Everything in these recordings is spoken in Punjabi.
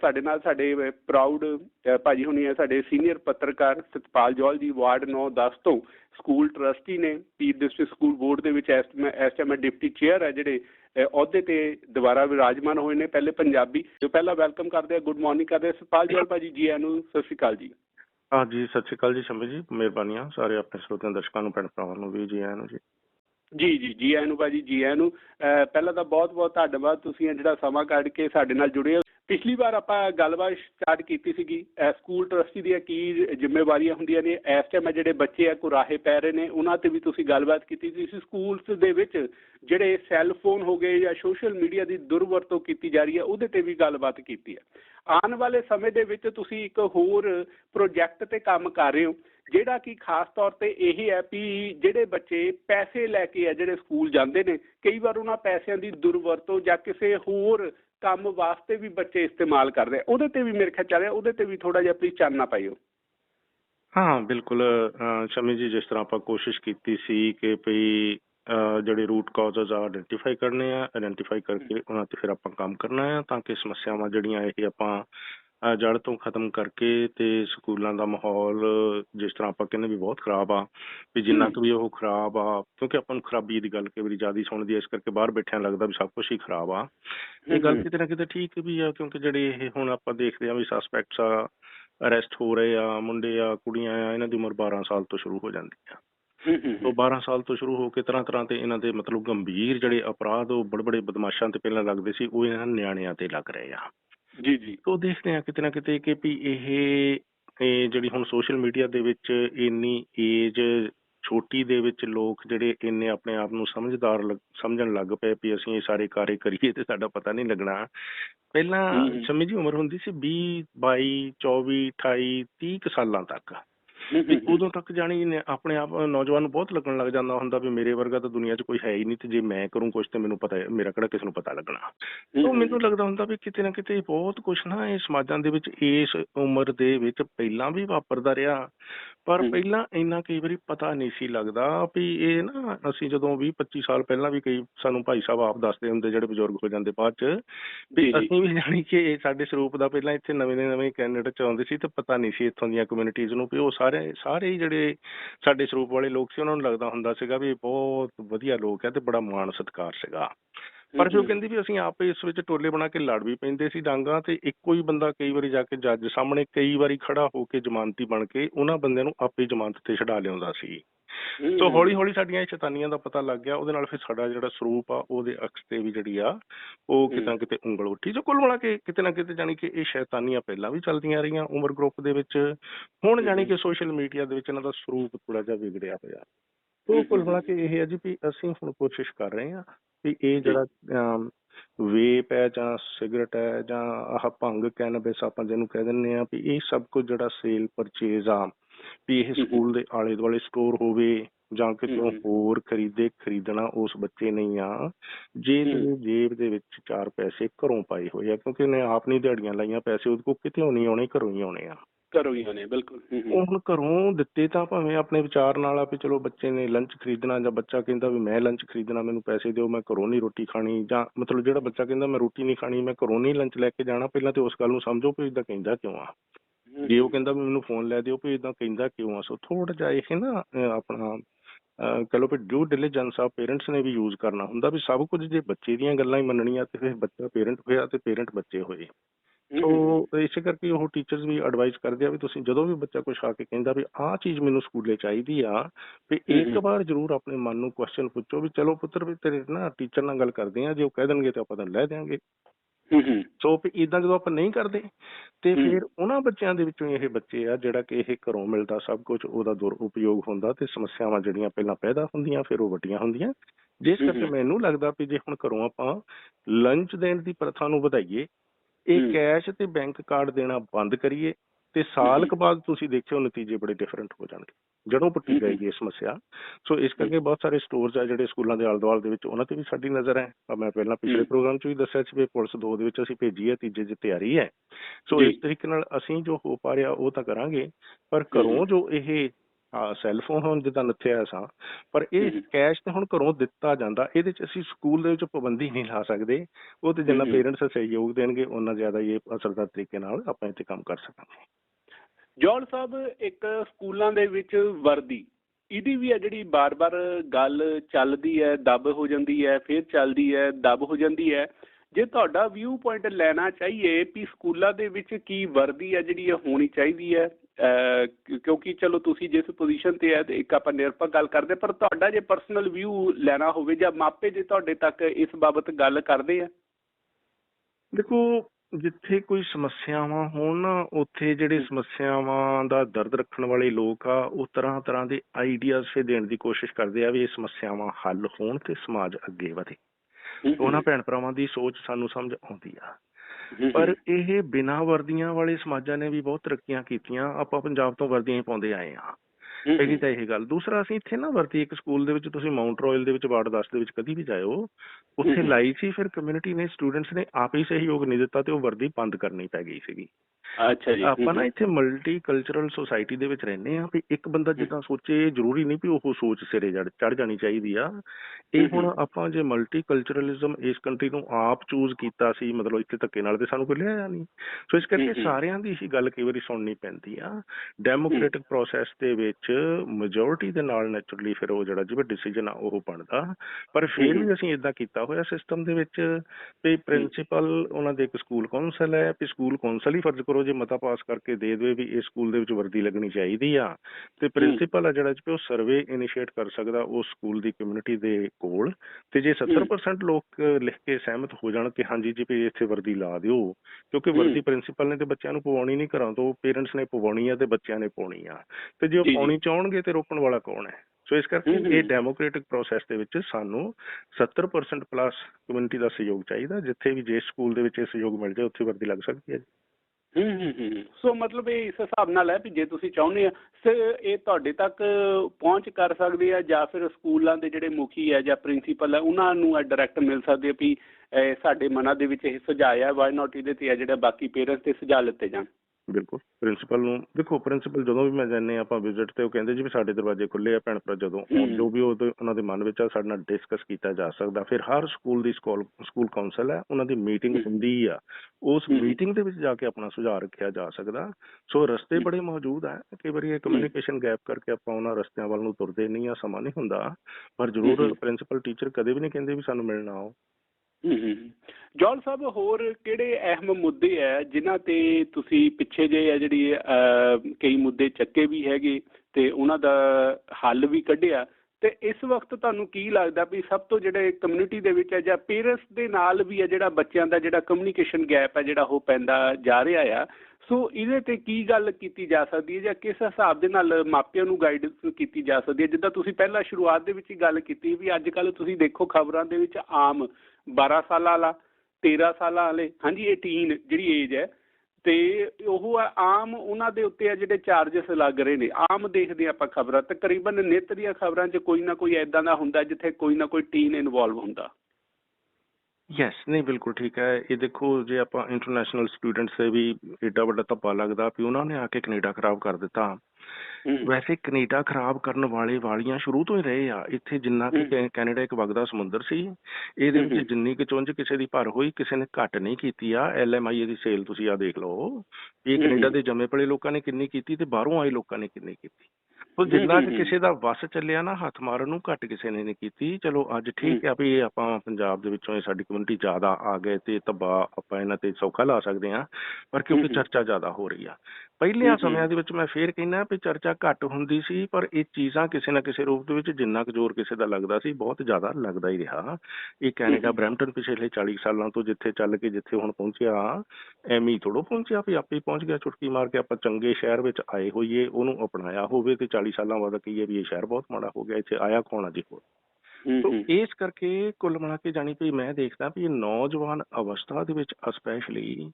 ਸਾਡੇ ਨਾਲ ਸਾਡੇ ਪ੍ਰਾਊਡ ਭਾਜੀ ਹੁਣੀ ਹੈ ਸਾਡੇ ਸੀਨੀਅਰ ਪੱਤਰਕਾਰ ਸਤਪਾਲ ਜੋਲ ਜੀ ਵਾਰਡ 9 10 ਤੋਂ ਸਕੂਲ ਟਰਸਟੀ ਨੇ ਪੀਰ ਡਿਸਟ੍ਰਿਕਟ ਸਕੂਲ ਬੋਰਡ ਦੇ ਵਿੱਚ ਇਸ ਟਾਈਮ ਡਿਪਟੀ ਚੇਅਰ ਹੈ ਜਿਹੜੇ ਅਹ, ਅਹੁਦੇ ਤੇ ਦੁਬਾਰਾ ਵਿਰਾਜਮਾਨ ਹੋਏ ਨੇ ਪਹਿਲੇ ਪੰਜਾਬੀ ਜੋ ਪਹਿਲਾਂ ਵੈਲਕਮ ਕਰਦੇ ਆ ਗੁੱਡ ਮਾਰਨਿੰਗ ਕਰਦੇ ਸਤਪਾਲ ਜੋਲ ਭਾਜੀ ਜੀ ਨੂੰ ਸਤਿ ਸ਼੍ਰੀ ਅਕਾਲ ਜੀ। ਹਾਂ ਜੀ ਸਤਿ ਸ਼੍ਰੀ ਅਕਾਲ ਜੀ ਸ਼ੰਮੀ ਜੀ ਮਿਹਰਬਾਨੀਆਂ ਸਾਰੇ ਆਪਣੇ ਸਰੋਤਿਆਂ ਦਰਸ਼ਕਾਂ ਨੂੰ ਭੈਣ ਭਰਾਵਾਂ ਨੂੰ ਵੀ ਜੀ ਆਇਆਂ ਨੂੰ ਜੀ। ਜੀ ਜੀ ਜੀ ਆਇਆਂ ਨੂੰ ਭਾਜੀ ਜੀ ਆਇਆਂ ਨੂੰ। ਪਹਿਲਾਂ ਤਾਂ ਬਹੁਤ ਬਹੁਤ ਧੰਨਵਾਦ ਤੁਸੀਂ ਇਹ ਜਿਹੜਾ ਸਮਾਂ ਕੱਢ ਕੇ ਸਾਡੇ ਨਾਲ ਜੁੜੇ ਹੋ। ਪਿਛਲੀ ਵਾਰ ਆਪਾਂ ਗੱਲਬਾਤ ਸਟਾਰਟ ਕੀਤੀ ਸੀਗੀ ਸਕੂਲ ਟਰਸਟੀ ਦੀਆਂ ਕੀ ਜ਼ਿੰਮੇਵਾਰੀਆਂ ਹੁੰਦੀਆਂ ਨੇ, ਇਸ ਟਾਈਮ ਜਿਹੜੇ ਬੱਚੇ ਆ ਕੁਰਾਹੇ ਪੈ ਰਹੇ ਨੇ, ਉਹਨਾਂ ਤੇ ਵੀ ਤੁਸੀਂ ਗੱਲਬਾਤ ਕੀਤੀ ਸੀ। ਸਕੂਲਸ ਦੇ ਵਿੱਚ ਜਿਹੜੇ ਸੈੱਲ ਫੋਨ ਹੋ ਗਏ ਜਾਂ ਸੋਸ਼ਲ ਮੀਡੀਆ ਦੀ ਦੁਰਵਰਤੋਂ ਕੀਤੀ ਜਾ ਰਹੀ ਹੈ, ਉਹਦੇ ਤੇ ਵੀ ਗੱਲਬਾਤ ਕੀਤੀ ਹੈ। ਆਉਣ ਵਾਲੇ ਸਮੇਂ ਦੇ ਵਿੱਚ ਤੁਸੀਂ ਇੱਕ ਹੋਰ ਪ੍ਰੋਜੈਕਟ ਤੇ ਕੰਮ ਕਰ ਰਹੇ ਹੋ, ਜਿਹੜਾ ਕਿ ਖਾਸ ਤੌਰ ਤੇ ਇਹ ਹੈ ਵੀ ਜਿਹੜੇ ਬੱਚੇ ਪੈਸੇ ਲੈ ਕੇ ਆ, ਜਿਹੜੇ ਸਕੂਲ ਜਾਂਦੇ ਨੇ, ਕਈ ਵਾਰ ਉਹਨਾਂ ਪੈਸਿਆਂ ਦੀ ਦੁਰਵਰਤੋਂ ਜਾਂ ਕਿਸੇ ਹੋਰ ਕੰਮ ਵਾਸਤੇ ਵੀ ਬੱਚੇ ਇਸਤੇਮਾਲ ਕਰਦੇ ਆ। ਉਹਦੇ ਤੇ ਵੀ ਮੇਰੇ ਖਿਆਲ ਚੱਲ ਰਿਹਾ ਉਹਦੇ ਤੇ ਵੀ ਥੋੜਾ ਜਿਹਾ ਪਲੀਜ਼ ਚਾਨਣਾ ਪਾਇਓ। ਹਾਂ ਬਿਲਕੁਲ ਸ਼ਮੀ ਜੀ ਜਿਸ ਤਰ੍ਹਾਂ ਆਪਾਂ ਕੋਸ਼ਿਸ਼ ਕੀਤੀ ਸੀ ਕਿ ਭਈ ਜਿਹੜੇ ਰੂਟ ਕਾਜ਼ਸ ਆ ਆਇਡੈਂਟੀਫਾਈ ਕਰਨੇ ਆ ਆਇਡੈਂਟੀਫਾਈ ਕਰਕੇ ਉਹਨਾਂ ਤੇ ਫਿਰ ਆਪਾਂ ਕੰਮ ਕਰਨਾ ਆ ਤਾਂ ਕਿ ਸਮੱਸਿਆਵਾਂ ਜਿਹੜੀਆਂ ਇਹ ਆਪਾਂ ਜੜ ਤੋਂ ਖਤਮ ਕਰਕੇ ਤੇ ਸਕੂਲਾਂ ਦਾ ਮਾਹੌਲ ਜਿਸ ਤਰ੍ਹਾਂ ਆਪਾਂ ਕਹਿੰਦੇ ਵੀ ਬਹੁਤ ਖਰਾਬ ਆ ਵੀ ਜਿੰਨਾ ਕੁ ਵੀ ਉਹ ਖਰਾਬ ਆ ਕਿਉਂਕਿ ਆਪਾਂ ਨੂੰ ਖਰਾਬੀ ਦੀ ਗੱਲ ਕਈ ਵਾਰੀ ਜ਼ਿਆਦਾ ਸੁਣਦੀ ਐ ਇਸ ਕਰਕੇ ਬਾਹਰ ਬੈਠਿਆਂ ਲੱਗਦਾ ਵੀ ਸਭ ਕੁਝ ਹੀ ਖਰਾਬ ਆ। ਇਹ ਗੱਲ। ਕਿਤੇ ਨਾ ਕਿਤੇ ਠੀਕ ਵੀ ਆ ਕਿਉਂਕਿ ਜਿਹੜੇ ਇਹ ਹੁਣ ਆਪਾਂ ਦੇਖਦੇ ਆ ਵੀ ਸਸਪੈਕਟਸ ਆ ਅਰੈਸਟ ਹੋ ਰਹੇ ਆ ਮੁੰਡੇ ਆ ਕੁੜੀਆਂ ਆ ਇਹਨਾਂ ਦੀ ਉਮਰ 12 ਸਾਲ ਤੋਂ ਸ਼ੁਰੂ ਹੋ ਜਾਂਦੀ ਆ। ਤੋਂ 12 ਸਾਲ ਤੋਂ ਸ਼ੁਰੂ ਹੋ ਕੇ ਤਰ੍ਹਾਂ ਤਰ੍ਹਾਂ ਤੇ ਇਹਨਾਂ ਦੇ ਮਤਲਬ ਗੰਭੀਰ ਜਿਹੜੇ ਅਪਰਾਧ ਉਹ ਬੜੇ ਬੜੇ ਬਦਮਾਸ਼ਾਂ ਤੇ ਪਹਿਲਾਂ ਲੱਗਦੇ ਸੀ ਉਹ ਇਹਨਾਂ ਨਿਆਣਿਆਂ ਤੇ ਲੱਗ ਰਹੇ ਆ। ਜੀ ਜੀ। ਤੋਂ ਦੇਖਦੇ ਆ ਕਿਤੇ ਨਾ ਕਿਤੇ ਕਿ ਵੀ ਇਹ ਇਹ ਜਿਹੜੀ ਹੁਣ ਸੋਸ਼ਲ ਮੀਡੀਆ ਦੇ ਵਿੱਚ ਇੰਨੀ ਏਜ ਛੋਟੀ ਦੇ ਵਿੱਚ ਲੋਕ ਜਿਹੜੇ ਇੰਨੇ ਆਪਣੇ ਆਪ ਨੂੰ ਸਮਝਦਾਰ ਲੱਗ- ਸਮਝਣ ਲੱਗ ਪਏ ਵੀ ਅਸੀਂ ਇਹ ਸਾਰੇ ਕਾਰੇ ਕਰੀਏ ਤੇ ਸਾਡਾ ਪਤਾ ਨਹੀਂ ਲੱਗਣਾ। ਪਹਿਲਾਂ ਹਮ। ਸ਼ਮੀ ਜੀ ਉਮਰ ਹੁੰਦੀ ਸੀ 20 22 24 28 30 ਕੁ ਸਾਲਾਂ ਤੱਕ। ਵੀ ਉਦੋਂ ਤੱਕ ਜਾਣੀ ਆਪਣੇ ਆਪ ਨੌਜਵਾਨ ਨੂੰ ਬਹੁਤ ਲੱਗਣ ਲੱਗ ਜਾਂਦਾ ਹੁੰਦਾ ਵੀ ਮੇਰੇ ਵਰਗਾ ਤਾਂ ਦੁਨੀਆ 'ਚ ਕੋਈ ਹੈ ਹੀ ਨਹੀਂ ਤੇ ਜੇ ਮੈਂ ਕਰੂੰ ਕੁਝ ਤੇ ਮੈਨੂੰ ਪਤਾ ਹੈ ਮੇਰਾ ਕਿਹੜਾ ਕਿਸ ਨੂੰ ਪਤਾ ਲੱਗਣਾ ਤੋਂ ਮੈਨੂੰ ਲੱਗਦਾ ਹੁੰਦਾ ਵੀ ਕਿਤੇ ਨਾ ਕਿਤੇ ਬਹੁਤ ਕੁਝ ਨਾ ਇਹ ਸਮਾਜਾਂ ਦੇ ਵਿੱਚ ਇਸ ਉਮਰ ਦੇ ਵਿੱਚ ਪਹਿਲਾਂ ਵੀ ਵਾਪਰਦਾ ਰਿਹਾ ਪਰ। ਪਹਿਲਾਂ ਇੰਨਾ ਕਈ ਵਾਰੀ ਪਤਾ ਨਹੀਂ ਸੀ ਲੱਗਦਾ ਵੀ ਇਹ ਨਾ ਅਸੀਂ ਜਦੋਂ 20 25 ਸਾਲ ਪਹਿਲਾਂ ਵੀ ਕਈ ਸਾਨੂੰ ਭਾਈ ਸਾਹਿਬ ਆਪ ਦੱਸਦੇ ਹੁੰਦੇ ਜਿਹੜੇ ਬਜ਼ੁਰਗ ਹੋ ਜਾਂਦੇ ਬਾਅਦ ਚ ਵੀ। ਅਸੀਂ ਵੀ ਜਾਣੀ ਕਿ ਸਾਡੇ ਸਰੂਪ ਦਾ ਪਹਿਲਾਂ ਇੱਥੇ ਨਵੇਂ ਨਵੇਂ ਕੈਂਡੀਡੇਟ ਚ ਆਉਂਦੇ ਸੀ ਤੇ ਪਤਾ ਨਹੀਂ ਸੀ ਇੱਥੋਂ ਦੀਆਂ ਕਮਿਊਨਿਟੀਜ਼ ਨੂੰ ਵੀ ਉਹ ਸਾਰੇ ਸਾਰੇ ਹੀ ਜਿਹੜੇ ਸਾਡੇ ਸਰੂਪ ਵਾਲੇ ਲੋਕ ਸੀ ਉਹਨਾਂ ਨੂੰ ਲੱਗਦਾ ਹੁੰਦਾ ਸੀਗਾ ਵੀ ਬਹੁਤ ਵਧੀਆ ਲੋਕ ਹੈ ਤੇ ਬੜਾ ਮਾਣ ਸਤਿਕਾਰ ਸੀਗਾ। ਪਰ ਉਹ ਕਹਿੰਦੀ ਵੀ ਅਸੀਂ ਆਪੇ ਇਸ ਵਿੱਚ ਟੋਲੇ ਬਣਾ ਕੇ ਲੜ ਵੀ ਪੈਂਦੇ ਸੀ ਡਾਂਗਾ ਤੇ ਇੱਕੋ ਹੀ ਬੰਦਾ ਕਈ ਵਾਰੀ ਜਾ ਕੇ ਜੱਜ ਸਾਹਮਣੇ ਕਈ ਵਾਰੀ ਖੜਾ ਹੋ ਕੇ ਜ਼ਮਾਨਤੀ ਬਣ ਕੇ ਉਹਨਾਂ ਬੰਦਿਆਂ ਨੂੰ ਆਪੇ ਜ਼ਮਾਨਤ ਤੇ ਛਡਾ ਲਿਆਉਂਦਾ ਸੀ। ਸੋ ਹੌਲੀ ਹੌਲੀ ਸਾਡੀਆਂ ਇਹ ਸ਼ੈਤਾਨੀਆਂ ਦਾ ਪਤਾ ਲੱਗ ਗਿਆ ਉਹਦੇ ਨਾਲ ਫਿਰ ਸਾਡਾ ਜਿਹੜਾ ਸਰੂਪ ਆ ਉਹਦੇ ਅਕਸ ਤੇ ਵੀ ਜਿਹੜੀ ਆ ਉਹ ਕਿਤੇ ਨਾ ਕਿਤੇ ਉਂਗਲ ਉੱਠੀ। ਸੋ ਕੁੱਲ ਮਿਲਾ ਕੇ ਕਿਤੇ ਨਾ ਕਿਤੇ ਜਾਣੀ ਕਿ ਇਹ ਸ਼ੈਤਾਨੀਆਂ ਪਹਿਲਾਂ ਵੀ ਚੱਲਦੀਆਂ ਰਹੀਆਂ ਉਮਰ ਗਰੁੱਪ ਦੇ ਵਿੱਚ ਹੁਣ ਜਾਣੀ ਕਿ ਸੋਸ਼ਲ ਮੀਡੀਆ ਦੇ ਵਿੱਚ ਇਹਨਾਂ ਦਾ ਸਰੂਪ ਥੋੜਾ ਜਿਹਾ ਵਿਗੜਿਆ ਹੋਇਆ ਸੋ ਕੁੱਲ ਮਿਲਾ ਕੇ ਇਹ ਹੈ ਜੀ ਵੀ ਅਸੀਂ ਹੁਣ ਕੋਸ਼ਿਸ਼ ਕਰ ਰਹੇ ਹਾਂ ਵੀ ਇਹ ਜਿਹੜਾ ਵੇਪ ਹੈ ਜਾਂ ਸਿਗਰਟ ਹੈ ਜਾਂ ਆਹ ਭੰਗ ਕੈਨਬਿਸ ਆਪਾਂ ਜਿਹਨੂੰ ਕਹਿ ਦਿੰਦੇ ਆ ਵੀ ਇਹ ਸਭ ਕੁਝ ਜਿਹੜਾ ਸੇਲ ਪਰਚੇਜ਼ ਆ ਵੀ ਇਹ। ਸਕੂਲ ਦੇ ਆਲੇ ਦੁਆਲੇ ਸਟੋਰ ਹੋਵੇ ਜਾਂ ਕਿਤੋਂ। ਹੋਰ ਖਰੀਦੇ ਖਰੀਦਣਾ ਉਸ ਬੱਚੇ ਨਹੀਂ ਆ ਜੇ। ਤੇ ਜੇਬ ਦੇ ਵਿੱਚ ਚਾਰ ਪੈਸੇ ਘਰੋਂ ਪਾਏ ਹੋਏ ਆ ਕਿਉਂਕਿ ਉਹਨੇ ਆਪ ਨਹੀਂ ਦਿਹਾੜੀਆਂ ਲਾਈਆਂ ਪੈਸੇ ਉਹਦੇ ਕੋਲ ਕਿਤੇ ਨਹੀਂ ਆਉਣੇ ਘਰੋਂ ਹੀ ਆਉਣੇ ਆ ਕਰੋ ਹੀ ਨੇ ਬਿਲਕੁਲ। ਉਹ ਹੁਣ ਘਰੋਂ ਦਿੱਤੇ ਤਾਂ ਭਾਵੇਂ ਆਪਣੇ ਵਿਚਾਰ ਨਾਲ ਆ ਵੀ ਚਲੋ ਬੱਚੇ ਨੇ ਲੰਚ ਖਰੀਦਣਾ ਜਾਂ ਬੱਚਾ ਕਹਿੰਦਾ ਵੀ ਮੈਂ ਲੰਚ ਖਰੀਦਣਾ ਮੈਨੂੰ ਪੈਸੇ ਦਿਓ ਮੈਂ ਘਰੋਂ ਨਹੀਂ ਰੋਟੀ ਖਾਣੀ ਜਾਂ ਮਤਲਬ ਜਿਹੜਾ ਬੱਚਾ ਕਹਿੰਦਾ ਮੈਂ ਰੋਟੀ ਨਹੀਂ ਖਾਣੀ ਮੈਂ ਘਰੋਂ ਨਹੀਂ ਲੰਚ ਲੈ ਕੇ ਜਾਣਾ ਪਹਿਲਾਂ ਤੇ ਉਸ ਗੱਲ ਨੂੰ ਸਮਝੋ ਵੀ ਇਦਾਂ ਕਹਿੰਦਾ ਕਿਉਂ ਆ ਜੇ ਉਹ ਕਹਿੰਦਾ ਮੈਨੂੰ ਫੋਨ ਲੈ ਦਿਓ ਵੀ ਇਦਾਂ ਕਹਿੰਦਾ ਕਿਉਂ ਆ ਸੋ ਥੋੜਾ ਜਿਹਾ ਇਹ ਨਾ ਅਹ, ਆਪਣਾ ਕਹ ਲਓ ਵੀ ਡਿਊ ਡਿਲੀਜੈਂਸ ਆ ਪੇਰੈਂਟਸ ਨੇ ਵੀ ਯੂਜ਼ ਕਰਨਾ ਹੁੰਦਾ ਵੀ ਸਭ ਕੁਝ ਜੇ ਬੱਚੇ ਦੀਆਂ ਗੱਲਾਂ ਹੀ ਮੰਨਣੀਆਂ ਤੇ ਫਿਰ ਬੱਚਾ ਪੇਰੈਂਟ ਹੋਇਆ ਤੇ ਪੇਰੈਂਟ ਬੱਚੇ ਹੋਏ ਸੋ ਇਸੇ ਕਰਕੇ ਉਹ ਟੀਚਰਸ ਵੀ ਐਡਵਾਈਸ ਕਰਦੇ ਆ ਵੀ ਤੁਸੀਂ ਜਦੋਂ ਵੀ ਬੱਚਾ ਕੁਛ ਆ ਕੇ ਕਹਿੰਦਾ ਵੀ ਆਹ ਚੀਜ਼ ਮੈਨੂੰ ਸਕੂਲੇ ਚਾਹੀਦੀ ਆ ਵੀ ਇੱਕ। ਵਾਰ ਜ਼ਰੂਰ ਆਪਣੇ ਮਨ ਨੂੰ ਕੁਐਸਚਨ ਪੁੱਛੋ ਵੀ ਚਲੋ ਪੁੱਤਰ ਵੀ ਤੇਰੇ ਨਾ ਟੀਚਰ ਨਾਲ ਗੱਲ ਕਰਦੇ ਆ ਜੇ ਉਹ ਕਹਿ ਦੇਣਗੇ ਤਾਂ ਆਪਾਂ ਤਾਂ ਲੈ ਹਮ। ਸੋ ਵੀ ਇਦਾਂ ਜਦੋਂ ਆਪਾਂ ਨਹੀਂ ਕਰਦੇ ਤੇ। ਫਿਰ ਉਹਨਾਂ ਬੱਚਿਆਂ ਦੇ ਵਿੱਚੋਂ ਇਹ ਬੱਚੇ ਆ ਜਿਹੜਾ ਕਿ ਇਹ ਘਰੋਂ ਮਿਲਦਾ ਸਭ ਕੁਝ ਉਹਦਾ ਦੁਰ ਉਪਯੋਗ ਹੁੰਦਾ ਤੇ ਸਮੱਸਿਆਵਾਂ ਜਿਹੜੀਆਂ ਪਹਿਲਾਂ ਪੈਦਾ ਹੁੰਦੀਆਂ ਫਿਰ ਉਹ ਵੱਡੀਆਂ ਹੁੰਦੀਆਂ ਜਿਸ ਕਰਕੇ। ਮੈਨੂੰ ਲੱਗਦਾ ਵੀ ਜੇ ਹੁਣ ਘਰੋਂ ਆਪਾਂ ਲੰਚ ਦੇਣ ਦੀ ਪ੍ਰਥਾ ਨੂੰ ਵਧਾਈਏ ਇਹ। ਕੈਸ਼ ਤੇ ਬੈਂਕ ਕਾਰਡ ਦੇਣਾ ਬੰਦ ਕਰੀਏ ਤੇ ਸਾਲ ਕੁ। ਬਾਅਦ ਤੁਸੀਂ ਦੇਖਿਓ ਨਤੀਜੇ ਬੜੇ ਡਿਫਰੈਂਟ ਹੋ ਜਾਣਗੇ ਜਦੋਂ ਪੁੱਟੀ। ਜਾਏਗੀ ਇਹ ਸਮੱਸਿਆ ਸੋ ਇਸ ਕਰਕੇ ਬਹੁਤ ਸਾਰੇ ਸਟੋਰਸ ਆ ਜਿਹੜੇ ਸਕੂਲਾਂ ਦੇ ਆਲੇ ਦੁਆਲੇ ਦੇ ਵਿੱਚ ਉਹਨਾਂ ਤੇ ਵੀ ਸਾਡੀ ਨਜ਼ਰ ਹੈ ਮੈਂ ਪਹਿਲਾਂ ਪਿਛਲੇ। ਪ੍ਰੋਗਰਾਮ 'ਚ ਵੀ ਦੱਸਿਆ ਸੀ ਵੀ ਪੁਲਿਸ ਦੋ ਦੇ ਵਿੱਚ ਅਸੀਂ ਭੇਜੀ ਹੈ ਤੀਜੇ 'ਚ ਤਿਆਰੀ ਹੈ ਸੋ। ਇਸ ਤਰੀਕੇ ਨਾਲ ਅਸੀਂ ਜੋ ਹੋ ਪਾ ਰਿਹਾ ਉਹ ਤਾਂ ਕਰਾਂਗੇ ਪਰ ਘਰੋਂ ਜੋ ਇਹ ਆ ਸੈੱਲ ਫੋਨ ਹੁਣ ਜਿੱਦਾਂ ਨੱਥਿਆ ਸਾਂ। ਪਰ ਇਹ। ਕੈਸ਼ ਤੇ ਹੁਣ ਘਰੋਂ ਦਿੱਤਾ ਜਾਂਦਾ। ਇਹਦੇ ਚ ਅਸੀਂ ਸਕੂਲ ਦੇ ਵਿੱਚ ਪਾਬੰਦੀ ਨਹੀਂ ਲਾ ਸਕਦੇ। ਉਹ ਤੇ ਜਿੰਨਾ। ਪੇਰੈਂਟਸ ਸਹਿਯੋਗ ਦੇਣਗੇ ਉਹਨਾਂ ਜ਼ਿਆਦਾ ਇਹ ਅਸਰਦਾਰ ਤਰੀਕੇ ਨਾਲ ਆਪਾਂ ਇੱਥੇ ਕੰਮ ਕਰ ਸਕਾਂਗੇ। ਜੌਲ ਸਾਹਿਬ ਇੱਕ ਸਕੂਲਾਂ ਦੇ ਵਿੱਚ ਵਰਦੀ। ਇਹਦੀ ਵੀ ਹੈ ਜਿਹੜੀ ਬਾਰ-ਬਾਰ ਗੱਲ ਚੱਲਦੀ ਹੈ ਦੱਬ ਹੋ ਜਾਂਦੀ ਹੈ ਫਿਰ ਚੱਲਦੀ ਹੈ ਦੱਬ ਹੋ ਜਾਂਦੀ ਹੈ। ਜੇ ਤੁਹਾਡਾ ਵਿਊ ਪੁਆਇੰਟ ਲੈਣਾ ਚਾਹੀਏ ਵੀ ਸਕੂਲਾਂ ਦੇ ਵਿੱਚ ਕੀ ਵਰਦੀ ਹੈ ਜਿਹੜੀ ਇਹ ਹੋਣੀ ਚਾਹੀਦੀ ਹੈ ਕਿਉਂਕਿ ਚਲੋ ਤੁਸੀਂ ਜਿਸ ਪੋਜੀਸ਼ਨ ਤੇ ਹੈ ਤੇ ਇੱਕ ਆਪਾਂ ਨਿਰਪੱਖ ਗੱਲ ਕਰਦੇ ਪਰ ਤੁਹਾਡਾ ਜੇ ਪਰਸਨਲ ਵਿਊ ਲੈਣਾ ਹੋਵੇ ਜਾਂ ਮਾਪੇ ਜੇ ਤੁਹਾਡੇ ਤੱਕ ਇਸ ਬਾਬਤ ਗੱਲ ਕਰਦੇ ਆ। ਦੇਖੋ ਜਿੱਥੇ ਕੋਈ ਸਮੱਸਿਆਵਾਂ ਹੋਣ ਉੱਥੇ ਜਿਹੜੇ ਸਮੱਸਿਆਵਾਂ ਦਾ ਦਰਦ ਰੱਖਣ ਵਾਲੇ ਲੋਕ ਆ ਉਹ ਤਰ੍ਹਾਂ ਤਰ੍ਹਾਂ ਦੇ ਆਈਡੀਆਜ਼ ਫੇ ਦੇਣ ਦੀ ਕੋਸ਼ਿਸ਼ ਕਰਦੇ ਆ ਵੀ ਇਹ ਸਮੱਸਿਆਵਾਂ ਹੱਲ ਹੋਣ ਤੇ ਸਮਾਜ ਅੱਗੇ ਵਧੇ। ਉਹਨਾਂ ਭੈਣ ਭਰਾਵਾਂ ਦੀ ਸੋਚ ਸਾਨੂੰ ਸਮਝ ਆਉਂਦੀ ਆ। ਪਰ ਇਹ ਬਿਨਾਂ ਵਰਦੀਆਂ ਵਾਲੇ ਸਮਾਜਾਂ ਨੇ ਵੀ ਬਹੁਤ ਤਰੱਕੀਆਂ ਕੀਤੀਆਂ ਆਪਾਂ ਪੰਜਾਬ ਤੋਂ ਵਰਦੀਆਂ ਹੀ ਪਾਉਂਦੇ ਆਏ ਆ ਪਹਿਲੀ ਤਾਂ ਇਹ ਗੱਲ। ਦੂਸਰਾ ਅਸੀਂ ਇੱਥੇ ਨਾ ਵਰਤੀ ਇੱਕ ਸਕੂਲ ਦੇ ਵਿੱਚ ਤੁਸੀਂ ਮਾਊਂਟ ਰਾਇਲ ਦੇ ਵਿੱਚ ਵਾਰਡ 10 ਦੇ ਵਿੱਚ ਕਦੀ ਵੀ ਜਾਇਓ ਉੱਥੇ। ਲਾਈ ਸੀ ਫਿਰ ਕਮਿਊਨਿਟੀ ਨੇ ਸਟੂਡੈਂਟਸ ਨੇ ਆਪ ਹੀ ਸਹਿਯੋਗ ਨਹੀਂ ਦਿੱਤਾ ਤੇ ਉਹ ਵਰਦੀ ਬੰਦ ਕਰਨੀ ਪੈ ਗਈ ਸੀਗੀ। ਅੱਛਾ ਜੀ ਆਪਾਂ ਨਾ ਇੱਥੇ ਮਲਟੀ ਕਲਚਰਲ ਸੁਸਾਇਟੀ ਦੇ ਵਿੱਚ ਰਹਿੰਦੇ ਆ ਵੀ ਇੱਕ ਬੰਦਾ ਜਿੱਦਾਂ ਸੋਚੇ ਇਹ ਜ਼ਰੂਰੀ ਨਹੀਂ ਵੀ ਉਹ ਸੋਚ ਸਿਰੇ ਚੜ ਜਾਣੀ ਚਾਹੀਦੀ ਆ। ਇਹ ਹੁਣ। ਆਪਾਂ ਜੇ ਮਲਟੀ ਕਲਚਰਲਿਜ਼ਮ ਇਸ ਕੰਟਰੀ ਨੂੰ ਆਪ ਚੂਜ਼ ਕੀਤਾ ਸੀ ਮਤਲਬ ਇੱਥੇ ਧੱਕੇ ਨਾਲ ਤੇ ਸਾਨੂੰ ਕੋਈ ਲਿਆਇਆ ਨਹੀਂ। ਸੋ ਇਸ ਕਰਕੇ। ਸਾਰਿਆਂ ਦੀ ਹੀ ਗੱਲ ਕਈ ਵਾਰੀ ਸੁਣਨੀ ਪੈਂਦੀ ਆ। ਡੈਮੋਕ੍ਰੈਟਿਕ ਪ੍ਰੋਸੈਸ ਦੇ ਵਿੱਚ ਮੈਜੋਰਿਟੀ ਦੇ ਨਾਲ ਨੈਚੁਰਲੀ ਫਿਰ ਉਹ ਜਿਹੜਾ ਜਿਵੇਂ ਡਿਸੀਜਨ ਆ ਉਹ ਬਣਦਾ। ਪਰ ਫਿਰ। ਵੀ ਅਸੀਂ ਇਦਾਂ ਕੀਤਾ ਹੋਇਆ ਸਿਸਟਮ ਦੇ ਵਿੱਚ ਵੀ ਪ੍ਰਿੰਸੀਪਲ ਉਹਨਾਂ ਦੇ ਇੱਕ ਸਕੂਲ ਕੌਂਸਲ ਹੈ ਵੀ ਸਕੂਲ ਕੌਂਸਲ ਹੀ ਫਰਜ਼ ਕਰੋ ਜੇ ਮਤਾ ਪਾਸ ਕਰਕੇ ਦੇ ਦੇਵੇ ਵੀ ਇਹ ਸਕੂਲ ਦੇ ਵਿੱਚ ਵਰਦੀ ਲੱਗਣੀ ਚਾਹੀਦੀ ਆ ਤੇ ਪ੍ਰਿੰਸੀਪਲ ਆ ਜਿਹੜਾ ਕਿ ਉਹ ਸਰਵੇ ਇਨੀਸ਼ੀਏਟ ਕਰ ਸਕਦਾ ਉਸ ਸਕੂਲ ਦੀ ਕਮਿਊਨਿਟੀ ਦੇ ਕੋਲ ਤੇ ਜੇ 70% ਲੋਕ ਲਿਖ ਕੇ ਸਹਿਮਤ ਹੋ ਜਾਣ ਕਿ ਹਾਂਜੀ ਜੀ ਵੀ ਇੱਥੇ ਵਰਦੀ ਲਾ ਦਿਓ ਕਿਉਂਕਿ। ਵਰਦੀ ਪ੍ਰਿੰਸੀਪਲ ਨੇ ਤੇ ਬੱਚਿਆਂ ਨੂੰ ਪਵਾਉਣੀ ਨਹੀਂ ਘਰਾਂ ਤੋਂ ਪੇਰੈਂਟਸ ਨੇ ਪਵਾਉਣੀ ਆ ਤੇ ਬੱਚਿਆਂ ਨੇ ਪਾਉਣੀ ਆ ਤੇ ਜੇ ਉਹ। ਪਾਉਣੀ ਚਾਹਣਗੇ ਤੇ ਰੋਕਣ ਵਾਲਾ ਕੌਣ ਹੈ ਸੋ ਇਸ ਕਰਕੇ। ਇਹ ਡੈਮੋਕ੍ਰੈਟਿਕ ਪ੍ਰੋਸੈਸ ਦੇ ਵਿੱਚ ਸਾਨੂੰ 70% ਪਲੱਸ ਕਮਿਊਨਿਟੀ ਦਾ ਸਹਿਯੋਗ ਚਾਹੀਦਾ ਜਿੱਥੇ ਵੀ ਜੇ ਸਕੂਲ ਦੇ ਵਿੱਚ ਇਹ ਸਹਿਯੋਗ ਮਿਲ ਜਾਏ ਉੱਥੇ ਵਰਦੀ ਲੱਗ ਸਕਦੀ ਹੈ ਹੂੰ ਹੂੰ ਹੂੰ। ਸੋ ਮਤਲਬ ਇਹ ਇਸ ਹਿਸਾਬ ਨਾਲ ਹੈ ਵੀ ਜੇ ਤੁਸੀਂ ਚਾਹੁੰਦੇ ਆ, ਸੇ ਇਹ ਤੁਹਾਡੇ ਤੱਕ ਪਹੁੰਚ ਕਰ ਸਕਦੇ ਆ ਜਾਂ ਫਿਰ ਸਕੂਲਾਂ ਦੇ ਜਿਹੜੇ ਮੁਖੀ ਹੈ ਜਾਂ ਪ੍ਰਿੰਸੀਪਲ ਹੈ ਉਹਨਾਂ ਨੂੰ ਡਾਇਰੈਕਟ ਮਿਲ ਸਕਦੇ ਆ ਵੀ ਸਾਡੇ ਮਨਾਂ ਦੇ ਵਿੱਚ ਇਹ ਸੁਝਾਅ ਆ ਵਾਈ ਨਾਟ ਇਹਦੇ ਤੇ ਆ ਜਿਹੜਾ ਬਾਕੀ ਪੇਰੈਂਟਸ ਤੇ ਸੁਝਾਅ ਲਿੱਤੇ ਜਾਣ। ਬਿਲਕੁਲ ਪ੍ਰਿੰਸੀਪਲ ਨੂੰ ਦੇਖੋ ਪ੍ਰਿੰਸੀਪਲ ਜਦੋਂ ਵੀ ਮੈਂ ਜਾਂਦੇ ਆਪਾਂ ਵਿਜ਼ਿਟ ਤੇ ਉਹ ਕਹਿੰਦੇ ਜੀ ਵੀ ਸਾਡੇ ਦਰਵਾਜ਼ੇ ਖੁੱਲੇ ਆ ਭੈਣ ਭਰਾ ਜਦੋਂ ਆਉਣ। ਜੋ ਵੀ ਉਹਦੇ- ਉਹਨਾਂ ਦੇ ਮਨ ਵਿੱਚ ਆ ਸਾਡੇ ਨਾਲ ਡਿਸਕਸ ਕੀਤਾ ਜਾ ਸਕਦਾ ਫਿਰ ਹਰ ਸਕੂਲ ਦੀ ਸਕੂਲ ਸਕੂਲ ਕਾਉਂਸਲ ਹੈ ਉਹਨਾਂ ਦੀ ਮੀਟਿੰਗ ਹਮ। ਹੁੰਦੀ ਆ ਉਸ ਹਮ। ਮੀਟਿੰਗ ਦੇ ਵਿੱਚ ਜਾ ਕੇ ਆਪਣਾ ਸੁਝਾਅ ਰੱਖਿਆ ਜਾ ਸਕਦਾ ਸੋ ਰਸਤੇ ਹਮ। ਬੜੇ ਮੌਜੂਦ ਆ ਕਈ ਵਾਰੀ ਇਹ ਕਮਿਊਨੀਕੇਸ਼ਨ ਗੈਪ ਕਰਕੇ ਆਪਾਂ ਉਹਨਾਂ ਰਸਤਿਆਂ ਵੱਲ ਨੂੰ ਤੁਰਦੇ ਨਹੀਂ ਆ ਸਮਾਂ ਨਹੀਂ ਹੁੰਦਾ ਪਰ ਜ਼ਰੂਰ ਹਮ। ਪ੍ਰਿੰਸੀਪਲ ਟੀਚਰ ਕਦੇ ਵੀ ਨਹੀਂ ਕਹਿੰਦੇ ਵੀ ਸਾਨੂੰ ਮਿਲਣਾ ਆਓ ਜੌਲ ਸਾਹਿਬ, ਹੋਰ ਕਿਹੜੇ ਅਹਿਮ ਮੁੱਦੇ ਹੈ ਜਿਨ੍ਹਾਂ ਤੇ ਤੁਸੀਂ ਪਿੱਛੇ ਜੇ ਆ ਜਿਹੜੀ ਕਈ ਮੁੱਦੇ ਚੱਕੇ ਵੀ ਹੈਗੇ ਤੇ ਉਹਨਾਂ ਦਾ ਹੱਲ ਵੀ ਕੱਢਿਆ? ਤੇ ਇਸ ਵਕਤ ਤੁਹਾਨੂੰ ਕੀ ਲੱਗਦਾ ਵੀ ਸਭ ਤੋਂ ਜਿਹੜੇ ਕਮਿਊਨਿਟੀ ਦੇ ਵਿੱਚ ਹੈ ਜਾਂ ਪੇਰੈਂਟਸ ਦੇ ਨਾਲ ਵੀ ਹੈ ਜਿਹੜਾ ਬੱਚਿਆਂ ਦਾ ਜਿਹੜਾ ਕਮਿਊਨੀਕੇਸ਼ਨ ਗੈਪ ਹੈ ਜਿਹੜਾ ਉਹ ਪੈਂਦਾ ਜਾ ਰਿਹਾ ਆ, ਸੋ ਇਹਦੇ ਤੇ ਕੀ ਗੱਲ ਕੀਤੀ ਜਾ ਸਕਦੀ ਹੈ ਜਾਂ ਕਿਸ ਹਿਸਾਬ ਦੇ ਨਾਲ ਮਾਪਿਆਂ ਨੂੰ ਗਾਈਡੈਂਸ ਕੀਤੀ ਜਾ ਸਕਦੀ ਹੈ? ਜਿੱਦਾਂ ਤੁਸੀਂ ਪਹਿਲਾਂ ਸ਼ੁਰੂਆਤ ਦੇ ਵਿੱਚ ਹੀ ਗੱਲ ਕੀਤੀ ਵੀ ਅੱਜ ਕੱਲ ਤੁਸੀਂ ਦੇਖੋ ਖਬਰਾਂ ਦੇ ਵਿੱਚ ਆਮ 12 ਸਾਲਾਂ ਵਾਲਾ 13 ਸਾਲਾਂ ਵਾਲੇ, ਹਾਂਜੀ 18 ਜਿਹੜੀ ਏਜ ਹੈ, ਤੇ ਉਹ ਆਮ ਉਹਨਾਂ ਦੇ ਉੱਤੇ ਆ ਜਿਹੜੇ ਚਾਰजेस ਲੱਗ ਰਹੇ ਨੇ, ਆਮ ਦੇਖਦੇ ਆਪਾਂ ਖਬਰਾਂ, ਤਕਰੀਬਨ ਨਿੱਤ ਦੀਆਂ ਖਬਰਾਂ 'ਚ ਕੋਈ ਨਾ ਕੋਈ ਐਦਾਂ ਦਾ ਹੁੰਦਾ ਜਿੱਥੇ ਕੋਈ ਨਾ ਕੋਈ ਟੀਨ ਇਨਵੋਲਵ ਹੁੰਦਾ। ਯੈਸ ਨਹੀਂ, ਬਿਲਕੁਲ ਠੀਕ ਹੈ। ਇਹ ਦੇਖੋ, ਜੇ ਆਪਾਂ ਇੰਟਰਨੈਸ਼ਨਲ ਸਟੂਡੈਂਟਸ ਤੇ ਵੀ ਏਡਾ ਵੱਡਾ ਧੱਪਾ ਲੱਗਦਾ ਵੀ ਉਹਨਾਂ ਨੇ ਆ ਕੇ ਕੈਨੇਡਾ ਖਰਾਬ ਕਰ ਦਿੱਤਾ ਵੈਸੇ ਕੈਨੇਡਾ ਖਰਾਬ ਕਰਨ ਵਾਲੇ ਵਾਲੀਆਂ ਸ਼ੁਰੂ ਤੋਂ ਹੀ ਰਹੇ ਆ। ਇੱਥੇ ਜਿੰਨਾ ਕਿ ਕੈਨੇਡਾ ਇੱਕ ਵਗਦਾ ਸਮੁੰਦਰ ਸੀ। ਇਹਦੇ। ਵਿੱਚ ਜਿੰਨੀ ਕਿ ਚੁੰਝ ਕਿਸੇ ਦੀ ਭਰ ਹੋਈ ਕਿਸੇ ਨੇ ਘੱਟ ਨਹੀਂ ਕੀਤੀ ਆ। ਐਲਐਮਆਈ ਦੀ ਸੇਲ ਤੁਸੀਂ ਆ ਦੇਖ ਲਓ। ਇਹ ਕੈਨੇਡਾ। ਦੇ ਜੰਮੇ ਪਲੇ ਲੋਕਾਂ ਨੇ ਕਿੰਨੀ ਕੀਤੀ ਤੇ ਬਾਹਰੋਂ ਆਏ ਲੋਕਾਂ ਨੇ ਕਿੰਨੀ ਕੀਤੀ। ਉਹ ਜਿੰਨਾ ਕਿ। ਕਿਸੇ ਦਾ ਵਸ ਚੱਲਿਆ ਨਾ ਹੱਥ ਮਾਰਨ ਨੂੰ ਘੱਟ ਕਿਸੇ ਨੇ ਨਹੀਂ ਕੀਤੀ। ਚਲੋ ਅੱਜ ਠੀਕ ਆ ਵੀ ਆਪਾਂ ਪੰਜਾਬ ਦੇ ਵਿੱਚੋਂ ਇਹ ਸਾਡੀ ਕਮਿਊਨਿਟੀ ਜ਼ਿਆਦਾ ਆ ਗਏ ਤੇ ਤਬਾ ਆਪਾਂ ਇਹਨਾਂ ਤੇ ਸੌਖਾ ਲਾ ਸਕਦੇ ਆ ਪਰ ਕਿਉਂਕਿ। ਚਰਚਾ ਜ਼ਿਆਦਾ ਹੋ ਰਹੀ ਆ। ਪਹਿਲਿਆਂ। ਸਮਿਆਂ ਦੇ ਵਿੱਚ ਮੈਂ ਫੇਰ ਕਹਿੰਦਾ ਵੀ ਚਰਚਾ ਘੱਟ ਹੁੰਦੀ ਸੀ ਪਰ ਇਹ ਚੀਜ਼ਾਂ ਕਿਸੇ ਨਾ ਕਿਸੇ ਰੂਪ ਦੇ ਵਿੱਚ ਜਿੰਨਾ ਕੁ ਜ਼ੋਰ ਕਿਸੇ ਦਾ ਲੱਗਦਾ ਸੀ ਬਹੁਤ ਜ਼ਿਆਦਾ ਲੱਗਦਾ ਹੀ ਰਿਹਾ ਇਹ ਕੈਨੇਡਾ ਹਮ। ਬਰੈਂਪਟਨ ਪਿਛਲੇ 40 ਸਾਲਾਂ ਤੋਂ ਜਿੱਥੇ ਚੱਲ ਕੇ ਜਿੱਥੇ ਹੁਣ ਪਹੁੰਚਿਆ ਐਵੇਂ ਹੀ ਥੋੜੋ ਪਹੁੰਚਿਆ ਵੀ ਆਪੇ ਪਹੁੰਚ ਗਿਆ ਚੁਟਕੀ ਮਾਰ ਕੇ ਆਪਾਂ ਚੰਗੇ ਸ਼ਹਿਰ ਵਿੱਚ ਆਏ ਹੋਈਏ ਉਹਨੂੰ ਅਪਣਾਇਆ ਹੋਵੇ ਤੇ 40 ਸਾਲਾਂ ਬਾਅਦ ਕਹੀਏ ਵੀ ਇਹ ਸ਼ਹਿਰ ਬਹੁਤ ਮਾੜਾ ਹੋ ਗਿਆ ਇੱਥੇ ਆਇਆ ਕੌਣ ਆ ਜੀ ਹੋਰ ਹੂੰ ਤੋ ਇਸ ਕਰਕੇ ਕੁੱਲ ਮਿਲਾ ਕੇ ਜਾਣੀ ਵੀ ਮੈਂ ਦੇਖਦਾ ਵੀ ਇਹ ਨੌਜਵਾਨ ਅਵਸਥਾ ਦੇ ਵਿੱਚ ਸਪੈਸ਼ਲੀ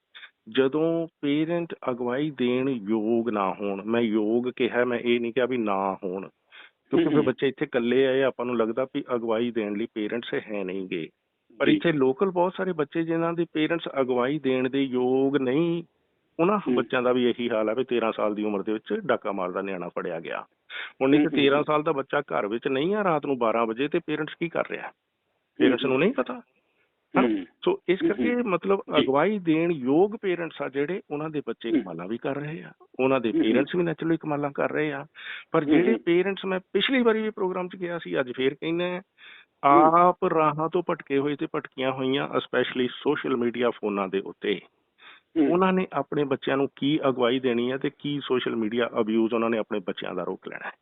ਜਦੋਂ ਪੇਰੈਂਟ ਅਗਵਾਈ ਦੇਣ ਯੋਗ ਨਾ ਹੋਣ ਮੈਂ ਯੋਗ ਕਿਹਾ ਮੈਂ ਇਹ ਨਹੀਂ ਕਿਹਾ ਵੀ ਨਾ ਹੋਣ ਕਿਉਂਕਿ ਫਿਰ। ਬੱਚੇ ਇੱਥੇ ਇਕੱਲੇ ਆਏ ਆਪਾਂ ਨੂੰ ਲੱਗਦਾ ਵੀ ਅਗਵਾਈ ਦੇਣ ਲਈ ਪੇਰੈਂਟਸ ਹੈ ਨਹੀਂਗੇ ਪਰ। ਇੱਥੇ ਲੋਕਲ ਬਹੁਤ ਸਾਰੇ ਬੱਚੇ ਜਿਨ੍ਹਾਂ ਦੇ ਪੇਰੈਂਟਸ ਅਗਵਾਈ ਦੇਣ ਦੇ ਯੋਗ ਨਹੀਂ ਉਹਨਾਂ। ਬੱਚਿਆਂ ਦਾ ਵੀ ਇਹੀ ਹਾਲ ਹੈ ਵੀ 13 ਸਾਲ ਦੀ ਉਮਰ ਦੇ ਵਿੱਚ ਡਾਕਾ ਮਾਰਦਾ ਨਿਆਣਾ ਫੜਿਆ ਗਿਆ ਹੁਣ ਹਮ, 13 ਹਮ। ਸਾਲ ਦਾ ਬੱਚਾ ਘਰ ਵਿੱਚ ਨਹੀਂ ਆ ਰਾਤ ਨੂੰ 12 ਵਜੇ ਤੇ ਪੇਰੈਂਟਸ ਕੀ ਕਰ ਰਿਹਾ ਪੇਰੈਂਟਸ ਨੂੰ ਨਹੀਂ ਪਤਾ ਸੋ ਇਸ ਕਰਕੇ ਮਤਲਬ। ਅਗਵਾਈ ਦੇਣ ਯੋਗ ਪੇਰੈਂਟਸ ਆ ਜਿਹੜੇ ਉਹਨਾਂ ਦੇ ਬੱਚੇ। ਕਮਾਲਾਂ ਵੀ ਕਰ ਰਹੇ ਆ ਉਹਨਾਂ ਦੇ। ਪੇਰੈਂਟਸ ਵੀ ਨੈਚੁਰਲੀ ਕਮਾਲਾਂ ਕਰ ਰਹੇ ਆ ਪਰ ਜਿਹੜੇ। ਪੇਰੈਂਟਸ ਮੈਂ ਪਿਛਲੀ ਵਾਰੀ ਵੀ ਪ੍ਰੋਗਰਾਮ 'ਚ ਗਿਆ ਸੀ ਅੱਜ ਫੇਰ ਕਹਿੰਦੇ। ਆਪ ਰਾਹਾਂ ਤੋਂ ਭਟਕੇ ਹੋਏ ਤੇ ਭਟਕੀਆਂ ਹੋਈਆਂ ਸਪੈਸ਼ਲੀ ਸੋਸ਼ਲ ਮੀਡੀਆ ਫੋਨਾਂ ਦੇ ਉੱਤੇ ਉਹਨਾਂ ਨੇ ਆਪਣੇ ਬੱਚਿਆਂ ਨੂੰ ਕੀ ਅਗਵਾਈ ਦੇਣੀ ਹੈ ਤੇ ਕੀ ਸੋਸ਼ਲ ਮੀਡੀਆ ਅਬਿਊਜ਼ ਉਹਨਾਂ ਨੇ ਆਪਣੇ ਬੱਚਿਆਂ ਦਾ ਰੋਕ ਲੈਣਾ ਹੈ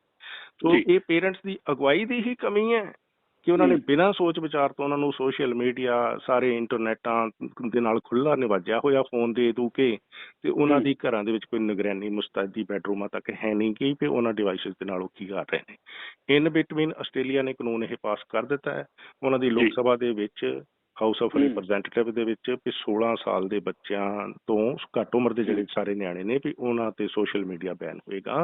ਸੋ। ਇਹ ਪੇਰੈਂਟਸ ਦੀ ਅਗਵਾਈ ਦੀ ਹੀ ਕਮੀ ਹੈ ਕਿ ਉਹਨਾਂ ਨੇ। ਬਿਨਾਂ ਸੋਚ ਵਿਚਾਰ ਤੋਂ ਉਹਨਾਂ ਨੂੰ ਸੋਸ਼ਲ ਮੀਡੀਆ ਸਾਰੇ ਇੰਟਰਨੈਟਾਂ ਦੇ ਨਾਲ ਖੁੱਲਾ ਨਿਵਾਜਿਆ ਹੋਇਆ ਫੋਨ ਦੇ ਦੂ ਕੇ ਤੇ ਉਹਨਾਂ। ਦੀ ਘਰਾਂ ਦੇ ਵਿੱਚ ਕੋਈ ਨਿਗਰਾਨੀ ਮੁਸਤੈਦੀ ਬੈਡਰੂਮਾਂ ਤੱਕ ਹੈ ਨਹੀਂ ਕਿ ਵੀ ਉਹਨਾਂ ਡਿਵਾਈਸਸ ਦੇ ਨਾਲ ਉਹ ਕੀ ਕਰ ਰਹੇ ਨੇ ਇਨ ਬਿਟਵੀਨ ਆਸਟ੍ਰੇਲੀਆ ਨੇ ਕਾਨੂੰਨ ਇਹ ਪਾਸ ਕਰ ਦਿੱਤਾ ਹੈ ਉਹਨਾਂ ਦੀ ਲੋਕ। ਸਭਾ ਦੇ ਵਿੱਚ ਹਾਊਸ ਆਫ। ਰਿਪਰੈਜ਼ੈਂਟੇਟਿਵ ਦੇ ਵਿੱਚ ਵੀ 16 ਸਾਲ ਦੇ ਬੱਚਿਆਂ ਤੋਂ ਘੱਟ ਉਮਰ ਦੇ ਜਿਹੜੇ। ਸਾਰੇ ਨਿਆਣੇ ਨੇ ਵੀ ਉਹਨਾਂ ਤੇ ਸੋਸ਼ਲ ਮੀਡੀਆ ਬੈਨ ਹੋਏਗਾ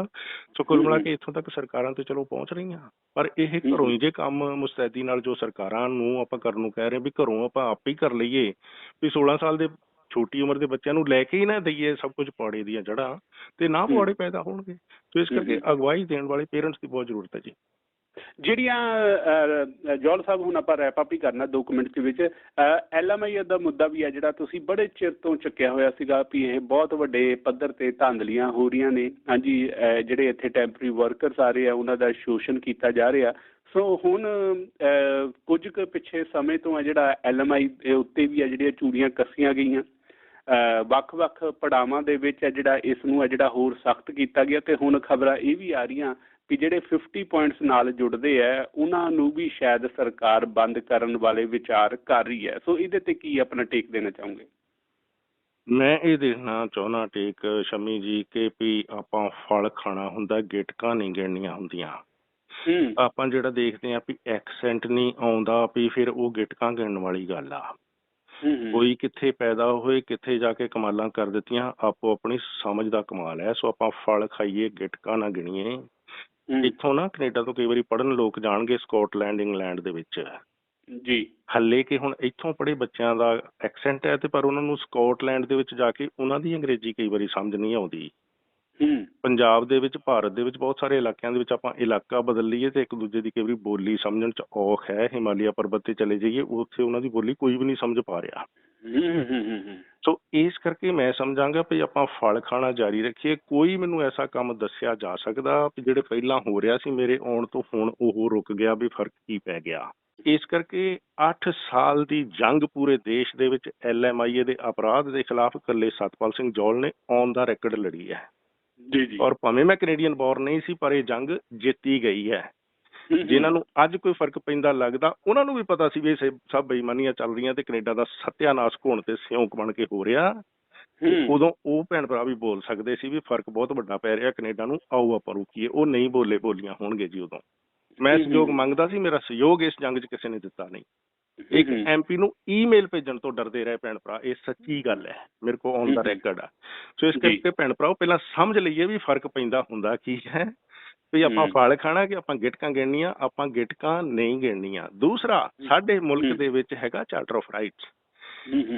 ਸੋ ਕੁੱਲ ਮਿਲਾ। ਕੇ ਇੱਥੋਂ ਤੱਕ ਸਰਕਾਰਾਂ ਤੇ ਚਲੋ ਪਹੁੰਚ ਰਹੀਆਂ ਪਰ ਇਹ। ਘਰੋਂ ਹੀ ਜੇ ਕੰਮ ਮੁਸਤੈਦੀ ਨਾਲ ਜੋ ਸਰਕਾਰਾਂ ਨੂੰ ਆਪਾਂ ਕਰਨ ਨੂੰ ਕਹਿ ਰਹੇ ਵੀ ਘਰੋਂ ਆਪਾਂ ਆਪ ਹੀ ਕਰ ਲਈਏ ਵੀ 16 ਸਾਲ ਦੇ ਛੋਟੀ ਉਮਰ ਦੇ ਬੱਚਿਆਂ ਨੂੰ ਲੈ ਕੇ ਹੀ ਨਾ ਦਈਏ ਸਭ ਕੁਝ ਪੌੜੇ ਦੀਆਂ ਜੜ੍ਹਾਂ ਤੇ ਨਾ। ਪੌੜੇ ਪੈਦਾ ਹੋਣਗੇ ਸੋ ਇਸ। ਕਰਕੇ ਅਗਵਾਈ ਦੇਣ ਵਾਲੇ ਪੇਰੈਂਟਸ ਦੀ ਬਹੁਤ ਜ਼ਰੂਰਤ ਹੈ ਜੀ ਜਿਹੜੀਆਂ ਜੋਲ ਸਾਹਿਬ ਹੁਣ ਆਪਾਂ ਰੈਪ ਅਪ ਹੀ ਕਰਨਾ 2 ਮਿੰਟ ਦੇ ਵਿੱਚ ਐਲਐਮਆਈ ਦਾ ਮੁੱਦਾ ਵੀ ਹੈ ਜਿਹੜਾ ਤੁਸੀਂ ਬੜੇ ਚਿਰ ਤੋਂ ਚੱਕਿਆ ਹੋਇਆ ਸੀਗਾ ਵੀ ਇਹ ਬਹੁਤ ਵੱਡੇ ਪੱਧਰ ਤੇ ਧਾਂਦਲੀਆਂ ਹੋ ਰਹੀਆਂ ਨੇ। ਹਾਂਜੀ ਜਿਹੜੇ ਇੱਥੇ ਟੈਂਪਰੀ ਵਰਕਰਸ ਆ ਰਹੇ ਆ ਉਹਨਾਂ ਦਾ ਸ਼ੋਸ਼ਣ ਕੀਤਾ ਜਾ ਰਿਹਾ। ਸੋ ਹੁਣ ਅਹ, ਕੁਝ ਕੁ ਪਿੱਛੇ ਸਮੇਂ ਤੋਂ ਆ ਜਿਹੜਾ ਐਲਐਮਆਈ ਦੇ ਉੱਤੇ ਵੀ ਆ ਜਿਹੜੀਆਂ ਚੂੜੀਆਂ ਕੱਸੀਆਂ ਗਈਆਂ। ਅਹ, ਵੱਖ-ਵੱਖ ਪੜਾਵਾਂ ਦੇ ਵਿੱਚ ਆ ਜਿਹੜਾ ਇਸ ਨੂੰ ਆ ਜਿਹੜਾ ਹੋਰ ਸਖਤ ਕੀਤਾ ਗਿਆ ਤੇ ਹੁਣ ਖਬਰਾਂ ਇਹ ਵੀ ਆ ਰਹੀਆਂ ਵੀ ਜਿਹੜੇ 50 ਪੁਆਇੰਟਸ ਨਾਲ ਜੁੜਦੇ ਆ ਉਹਨਾਂ ਨੂੰ ਵੀ ਸ਼ਾਇਦ ਸਰਕਾਰ ਬੰਦ ਕਰਨ ਵਾਲੇ ਵਿਚਾਰ ਕਰ ਰਹੀ ਹੈ। ਸੋ ਇਹਦੇ ਤੇ ਕੀ ਆਪਣਾ ਟੇਕ ਦੇਣਾ ਚਾਹੋਗੇ? ਮੈਂ ਇਹ ਦੇਖਣਾ ਚਾਹੁੰਦਾ ਟੇਕ ਸ਼ਮੀ ਜੀ ਕਿ ਵੀ ਆਪਾਂ ਫਲ ਖਾਣਾ ਹੁੰਦਾ ਗਿਟਕਾਂ ਨਹੀਂ ਗਿਣਨੀਆਂ ਹੁੰਦੀਆਂ। ਹੂੰ। ਆਪਾਂ ਜਿਹੜਾ ਦੇਖਦੇ ਆਂ ਵੀ ਐਕਸੈਂਟ ਨਹੀਂ ਆਉਂਦਾ ਵੀ ਫਿਰ ਉਹ ਗਿਟਕਾਂ ਗਿਣਨ ਵਾਲੀ ਗੱਲ ਆ। ਕੋਈ ਕਿੱਥੇ ਪੈਦਾ ਹੋਏ ਕਿੱਥੇ ਜਾ ਕੇ ਕਮਾਲਾਂ ਕਰ ਦਿੱਤੀਆਂ ਆਪੋ ਆਪਣੀ ਸਮਝ ਦਾ ਕਮਾਲ ਹੈ। ਸੋ ਆਪਾਂ ਫਲ ਖਾਈਏ ਗਿਟਕਾਂ ਨਾ ਗਿਣੀਏ। ਇੱਥੋਂ ਨਾ ਕੈਨੇਡਾ ਤੋਂ ਕਈ ਵਾਰੀ ਪੜਨ ਲੋਕ ਜਾਣਗੇ ਸਕਾਟਲੈਂਡ ਇੰਗਲੈਂਡ ਦੇ ਵਿੱਚ। ਜੀ। ਹੱਲੇ ਕਿ ਹੁਣ ਇੱਥੋਂ ਪੜੇ ਬੱਚਿਆਂ ਦਾ ਐਕਸੈਂਟ ਹੈ ਤੇ ਪਰ ਉਹਨਾਂ ਨੂੰ ਸਕਾਟਲੈਂਡ ਦੇ ਵਿੱਚ ਜਾ ਕੇ ਉਹਨਾਂ ਦੀ ਅੰਗਰੇਜ਼ੀ ਕਈ ਵਾਰੀ ਸਮਝ ਨਹੀਂ ਆਉਂਦੀ। ਹੂੰ। ਪੰਜਾਬ ਦੇ ਵਿੱਚ ਭਾਰਤ ਦੇ ਵਿੱਚ ਬਹੁਤ ਸਾਰੇ ਇਲਾਕਿਆਂ ਦੇ ਵਿੱਚ ਆਪਾਂ ਇਲਾਕਾ ਬਦਲ ਲਈਏ ਤੇ ਇੱਕ ਦੂਜੇ ਦੀ ਕਈ ਵਾਰੀ ਬੋਲੀ ਸਮਝਣ ਚ ਔਖ ਹੈ। ਹਿਮਾਲਿਆ ਪਰਬਤ ਤੇ ਚਲੇ ਜਾਈਏ ਉੱਥੇ ਉਹਨਾਂ ਦੀ ਬੋਲੀ ਕੋਈ ਵੀ ਨਹੀਂ ਸਮਝ ਪਾ ਰਿਹਾ। ਹੂੰ ਹੂੰ, ਹੂੰ ਹੂੰ, ਹੂੰ। ਸੋ ਇਸ ਕਰਕੇ ਮੈਂ ਸਮਝਾਂਗਾ ਵੀ ਆਪਾਂ ਫਲ ਖਾਣਾ ਜਾਰੀ ਰੱਖੀਏ। ਕੋਈ ਮੈਨੂੰ ਐਸਾ ਕੰਮ ਦੱਸਿਆ ਜਾ ਸਕਦਾ ਵੀ ਜਿਹੜੇ ਪਹਿਲਾਂ ਹੋ ਰਿਹਾ ਸੀ ਮੇਰੇ ਆਉਣ ਤੋਂ ਹੁਣ ਉਹ ਰੁਕ ਗਿਆ ਵੀ ਫ਼ਰਕ ਕੀ ਪੈ ਗਿਆ? ਇਸ ਕਰਕੇ 8 ਸਾਲ ਦੀ ਜੰਗ ਪੂਰੇ ਦੇਸ਼ ਦੇ ਵਿੱਚ ਐਲਐਮਆਈਏ ਦੇ ਅਪਰਾਧ ਦੇ ਖਿਲਾਫ ਇਕੱਲੇ ਸਤਪਾਲ ਸਿੰਘ ਜੌਲ ਨੇ ਔਨ ਦਾ ਰੈਕੋਰਡ ਲੜੀ ਹੈ। ਜੀ ਜੀ। ਔਰ ਭਾਵੇਂ ਮੈਂ ਕੈਨੇਡੀਅਨ ਬੋਰਨ ਨਹੀਂ ਸੀ ਪਰ ਇਹ ਜੰਗ ਜਿੱਤੀ ਗਈ ਹੂੰ, ਜਿਨ੍ਹਾਂ ਨੂੰ ਅੱਜ ਕੋਈ ਫ਼ਰਕ ਪੈਂਦਾ ਲੱਗਦਾ ਉਹਨਾਂ ਨੂੰ ਵੀ ਪਤਾ ਸੀ ਵੀ ਇਹ ਸੇ- ਸਭ ਬੇਈਮਾਨੀਆਂ ਚੱਲ ਰਹੀਆਂ ਤੇ ਕੈਨੇਡਾ ਦਾ ਸੱਤਿਆਨਾਸ਼ ਹੋਣ ਤੇ ਸਿਉਂਕ ਬਣ ਕੇ ਹੋ ਰਿਹਾ। ਹੂੰ, ਉਦੋਂ ਉਹ ਭੈਣ ਭਰਾ ਵੀ ਬੋਲ ਸਕਦੇ ਸੀ ਵੀ ਫ਼ਰਕ ਬਹੁਤ ਵੱਡਾ ਪੈ ਰਿਹਾ ਕੈਨੇਡਾ ਨੂੰ ਆਓ ਆਪਾਂ ਰੁਕੀਏ। ਉਹ ਨਹੀਂ ਬੋਲੇ ਬੋਲੀਆਂ ਹੋਣਗੇ ਜੀ ਉਦੋਂ। ਮੈਂ ਸਹਿਯੋਗ। ਮੰਗਦਾ ਸੀ ਮੇਰਾ ਸਹਿਯੋਗ ਇਸ ਜੰਗ 'ਚ ਕਿਸੇ ਨੇ ਦਿੱਤਾ ਨਹੀਂ। ਇੱਕ ਹੂੰ, ਐਮਪੀ ਨੂੰ ਈਮੇਲ ਭੇਜਣ ਤੋਂ ਡਰਦੇ ਰਹੇ ਭੈਣ ਭਰਾ ਇਹ ਸੱਚੀ ਗੱਲ ਹੈ ਮੇਰੇ ਕੋਲ ਔਨ ਦਾ ਹੂੰ। ਰੈਕੋਰਡ ਆ। ਸੋ ਇਸ ਜੀ। ਕਰਕੇ ਭੈਣ ਭਰਾਓ ਪਹਿਲਾਂ ਸਮਝ ਲਈਏ ਵੀ ਫ਼ਰਕ ਪੈਂਦਾ ਹੁੰਦਾ ਕੀ ਹੈ। ਵੀ ਆਪਾਂ। ਫਲ ਖਾਣਾ ਕਿ ਆਪਾਂ ਗਿਟਕਾਂ ਗਿਣਨੀਆਂ ਆਪਾਂ ਗਿਟਕਾਂ ਨਹੀਂ ਗਿਣਨੀਆਂ। ਦੂਸਰਾ ਸਾਡੇ ਮੁਲਕ। ਦੇ ਵਿੱਚ ਹੈਗਾ ਚਾਰਟਰ ਆਫ ਰਾਈਟਸ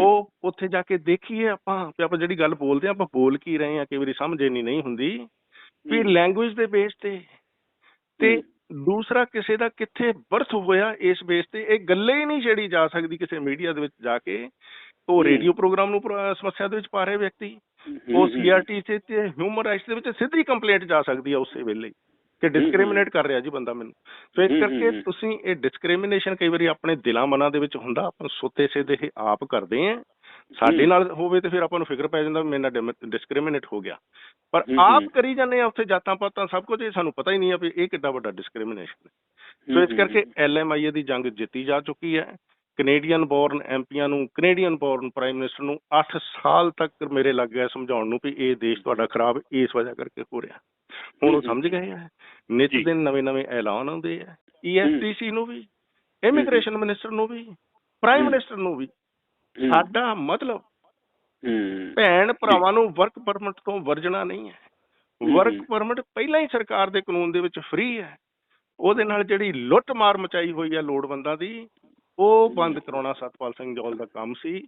ਉਹ ਉੱਥੇ ਜਾ ਕੇ ਦੇਖੀਏ ਆਪਾਂ ਵੀ ਆਪਾਂ ਜਿਹੜੀ ਗੱਲ ਬੋਲਦੇ ਆ ਆਪਾਂ ਬੋਲ ਕੀ ਰਹੇ ਆ ਕਈ ਵਾਰੀ ਸਮਝ ਨਹੀਂ ਨਹੀਂ ਹੁੰਦੀ। ਵੀ ਲੈਂਗੁਏਜ ਦੇ ਬੇਸ ਤੇ। ਤੇ ਦੂਸਰਾ ਕਿਸੇ ਦਾ ਕਿੱਥੇ ਬਰਥ ਹੋਇਆ ਇਸ ਬੇਸ ਤੇ ਇਹ ਗੱਲੇ ਹੀ ਨਹੀਂ ਛੇੜੀ ਜਾ ਸਕਦੀ ਕਿਸੇ ਮੀਡੀਆ ਦੇ ਵਿੱਚ ਜਾ ਕੇ। ਉਹ। ਰੇਡੀਓ ਪ੍ਰੋਗਰਾਮ ਨੂੰ ਸਮੱਸਿਆ ਦੇ ਵਿੱਚ ਪਾ ਰਹੇ ਵਿਅਕਤੀ। ਉਹ ਸੀਆਰਟੀ ਤੇ ਹਿਊਮਨ ਰਾਈਟਸ ਦੇ ਵਿੱਚ ਸਿੱਧੀ ਕੰਪਲੇਂਟ ਜਾ ਸਕਦੀ ਹੈ ਉਸੇ ਵੇਲੇ। ਕਿ ਡਿਸਕ੍ਰਿਮੀਨੇਟ ਕਰ ਰਿਹਾ ਜੀ ਬੰਦਾ ਮੈਨੂੰ। ਸੋ ਇਸ ਕਰਕੇ। ਤੁਸੀਂ ਇਹ ਡਿਸਕ੍ਰਿਮੀਨੇਸ਼ਨ ਕਈ ਵਾਰੀ ਆਪਣੇ ਦਿਲਾਂ ਮਨਾਂ ਦੇ ਵਿੱਚ ਹੁੰਦਾ ਆਪਾਂ ਸੁੱਤੇ ਸਿੱਧੇ ਇਹ ਆਪ ਕਰਦੇ ਆਂ। ਸਾਡੇ। ਨਾਲ ਹੋਵੇ ਤੇ ਫਿਰ ਆਪਾਂ ਨੂੰ ਫਿਕਰ ਪੈ ਜਾਂਦਾ ਮੇਰੇ ਨਾਲ ਡਿਸਕ੍ਰਿਮੀਨੇਟ ਹੋ ਗਿਆ। ਪਰ ਆਪ। ਕਰੀ ਜਾਂਦੇ ਆ ਉੱਥੇ ਜਾਤਾਂ ਪਾਤਾਂ ਸਭ ਕੁਝ ਇਹ ਸਾਨੂੰ ਪਤਾ ਹੀ ਨਹੀਂ ਆ ਵੀ ਇਹ ਕਿੱਡਾ ਵੱਡਾ ਡਿਸਕ੍ਰਿਮੀਨੇਸ਼ਨ ਹੈ। ਸੋ ਇਸ ਕਰਕੇ ਐਲਐਮਆਈਏ ਦੀ ਜੰਗ ਜਿੱਤੀ ਜਾ ਚੁੱਕੀ ਹੈ। ਕੈਨੇਡੀਅਨ ਬੋਰਨ ਐਮਪੀਆਂ ਨੂੰ ਕੈਨੇਡੀਅਨ ਬੋਰਨ ਪ੍ਰਾਈਮ ਮਿਨਿਸਟਰ ਨੂੰ 8 ਸਾਲ ਤੱਕ ਮੇਰੇ ਲੱਗ ਗਿਆ ਸਮਝਾਉਣ ਨੂੰ ਵੀ ਇਹ ਦੇਸ਼ ਤੁਹਾਡਾ ਖਰਾਬ ਇਸ ਵਜ੍ਹਾ ਕਰਕੇ ਹੋ ਰਿਹਾ। ਹੁਣ ਉਹ ਸਮਝ ਗਏ ਆ ਨਿਤ। ਦਿਨ ਨਵੇਂ ਨਵੇਂ ਐਲਾਨ ਆਉਂਦੇ ਆ ਈਐਸਟੀਸੀ ਨੂੰ ਵੀ ਇਮੀਗ੍ਰੇਸ਼ਨ ਮਿਨਿਸਟਰ ਨੂੰ ਵੀ ਪ੍ਰਾਈਮ। ਮਿਨਿਸਟਰ ਨੂੰ ਵੀ ਸਾਡਾ ਮਤਲਬ ਭੈਣ ਭਰਾਵਾਂ ਨੂੰ ਵਰਕ ਪਰਮਿਟ ਤੋਂ ਵਰਜਣਾ ਨਹੀਂ ਹੈ। ਵਰਕ। ਪਰਮਿਟ ਪਹਿਲਾਂ ਹੀ ਸਰਕਾਰ ਦੇ ਕਾਨੂੰਨ ਦੇ ਵਿੱਚ ਫ੍ਰੀ ਹੈ। ਉਹਦੇ ਨਾਲ ਜਿਹੜੀ ਲੁੱਟ ਮਾਰ ਮਚਾਈ ਹੋਈ ਹੈ ਲੋੜਵੰਦਾਂ ਦੀ ਉਹ ਬੰਦ ਕਰਾਉਣਾ ਸਤਪਾਲ ਸਿੰਘ ਜੌਲ ਦਾ ਕੰਮ ਸੀ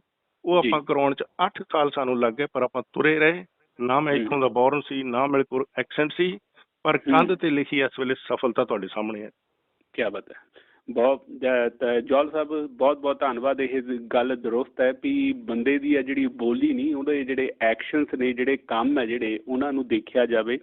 ਉਹ। ਆਪਾਂ ਕਰਾਉਣ ਚ 8 ਸਾਲ ਸਾਨੂੰ ਲੱਗ ਗਏ ਪਰ ਆਪਾਂ ਤੁਰੇ ਰਹੇ ਨਾ ਮੈਂ। ਇੱਥੋਂ ਦਾ ਬੌਰਨ ਸੀ ਨਾ ਮੇਰੇ ਕੋਲ ਐਕਸੈਂਟ ਸੀ ਪਰ। ਕੰਧ ਤੇ ਲਿਖੀ ਇਸ ਵੇਲੇ ਸਫਲਤਾ ਤੁਹਾਡੇ ਸਾਹਮਣੇ ਹੈ ਕੀ ਬਾਤ ਹੈ ਬਹੁਤ ਜੌਲ ਸਾਹਿਬ ਬਹੁਤ ਬਹੁਤ ਧੰਨਵਾਦ ਇਹ ਗੱਲ ਦਰੁਸਤ ਹੈ ਵੀ ਬੰਦੇ ਦੀ ਆ ਜਿਹੜੀ ਬੋਲੀ ਨਹੀਂ ਉਹਦੇ ਜਿਹੜੇ ਐਕਸ਼ਨਸ ਨੇ ਜਿਹੜੇ ਕੰਮ ਹੈ ਜਿਹੜੇ ਉਹਨਾਂ ਨੂੰ ਦੇਖਿਆ ਜਾਵੇ